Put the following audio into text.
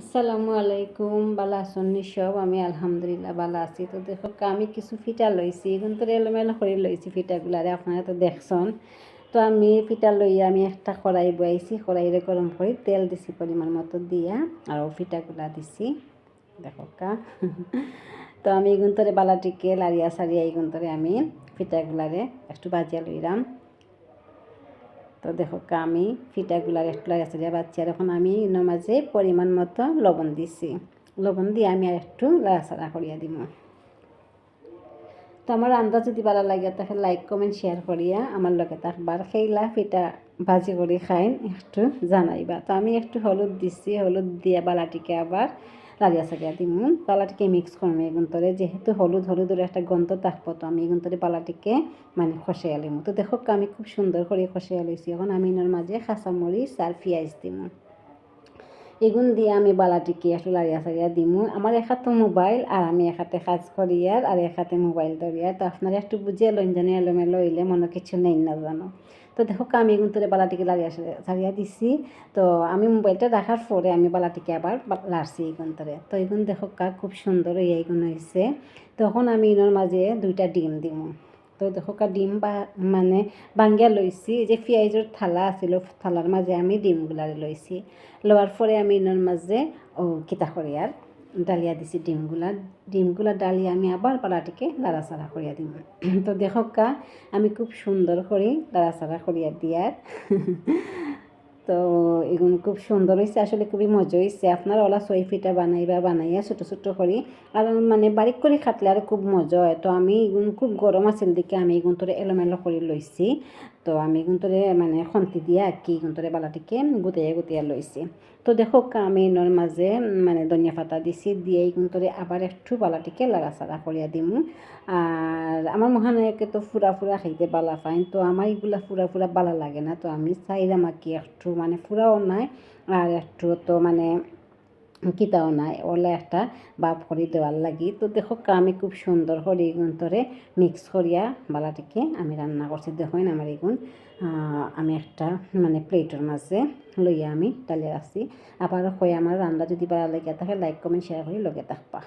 আসসালামু আলাইকুম বালা আসন্নি সব আমি আলহামদুলিল্লাহ বালা আছি। তো দেখো, আমি কিছু ফিটা লইছি এখন তো এলোমেলো করে লইছি ফিটাগুলারে আপনারা তো দেখছন। তো আমি ফিটা লইয়া আমি একটা কড়াই বয়াইছি কড়াইরে গরম করে তেল দিছি পরিমাণ মতো দিয়া, আর ফিটাগুলা দিছি। দেখো কা। তো আমি এগুন তোরে বালাটিকে লারিয়া সারিয়া এগুন তোরে আমি ফিটাগুলারে একটু বাজিয়া লইলাম তো দেখো আমি ফিটাগুলার একটু আছে বাচ্চার এখন আমি মাঝে পরিমাণ মতো লবণ দিছি। লবণ দিয়ে আমি আর একটু লাড়াচাড়া করিয়া দিব তো আমার আন্দাজ যদি ভালো লাগে, তাহলে লাইক কমেন্ট শেয়ার করিয়া আমার লগে থাকবার সেইলা ফিটা ভাজি করে খাইন, একটু জানাইবা। তো আমি একটু হলুদ দিছি, হলুদ দিয়া বালাটিকে আবার লাড়িয়া সারিয়া দিম। পালাটিকে মিক্স করব এগুন তরে যেহেতু হলুদ হলুদের একটা গন্ধ থাকব তো আমি এগুন তরে পালাটিকে মানে খসে আলিম তো দেখো আমি খুব সুন্দর করে খসে আলিছি এখন আমি এর মাঝে মরিচ আর পেঁয়াজ দিম। এগুন দিয়ে আমি বালাটিকে একটু লাড়িয়া সারিয়া দিমু। আমার এক হাতে মোবাইল আর আমি এক হাতে কাজ করিয়ার আর আর এক হাতে মোবাইল ধরিয়ার তো আপনারা একটু বুঝিয়ে লইন জানি, এলোমেলো হইলে মনে কিছু নেই না জানো তো দেখো আমি তোরে বালাটিকে লাড়িয়া সারিয়া দিছি। তো আমি মোবাইলটা রাখার পরে আমি বালাটিকে আবার লাড়ছি এই গুন্তরে তো এগুন দেখো কা, খুব সুন্দর এইগুন হয়েছে তখন আমি ইনোর মাঝে দুইটা ডিম দিম। তো দেখো কা ডিম বা মানে বাঙ্গিয়া লইছি যে পিঁয়াজের থালা আছিল, থালার মাঝে আমি ডিমগুলা লইছি। লওয়ার পরে আমি ইনৰ মাঝে, ও, কিতা আর? ডালিয়া দিছি ডিমগুলা। ডিমগুলা ডালিয়া আমি আবার পালাটিকে লাড়াচাড়া করিয়া দিম। তো দেখকা আমি খুব সুন্দর করে লাড়াচাড়া করিয়া দিয়ার। তো এগুলো খুব সুন্দর হয়েছে আসলে খুবই মজা হয়েছে আপনার ওলা সই পিঠা বানাই বা বানাইয়া ছোটো ছোটো করি, আর মানে বারিক করে খাটলে আর খুব মজা হয়। তো আমি এগুলো খুব গরম আছিল দিকে আমি এগুলো তোরে এলোমেলো করে লইছি। তো আমি কিন্তু মানে খন্তি দিয়া কি কিন্তু বালাটিকে গুতাইয়া গুতাইয়া লইছি তো দেখো আমি নর মাঝে মানে ধনিয়া পাতা দিছি দিয়ে কিন্তু আবার একটু বালাটিকে লাড়াচাড়া করিয়া দিম। আর আমার মহানায়কে তো ফুরা ফুরা খাইতে বালা পাইন তো আমার এগুলা ফুরা ফুরা বালা লাগে না, তো আমি চাইলাম আর কি একটু মানে ফুরাও নাই আর একটু তো মানে কিতাও নাই, ওলা একটা বাপ করে দেওয়ার লাগি। তো দেখো আমি খুব সুন্দর করে এগুন্তরে মিক্স করিয়া বালাটিকে আমি রান্না করছি। দেখুন আমার এগুন আমি একটা মানে প্লেটের মাঝে লইয়া আমি ডালিয়া রাখছি। আবার হয়ে আমার রান্না যদি ভালো লাগে থাকে লাইক কমেন্ট শেয়ার করে লগে থাকবা।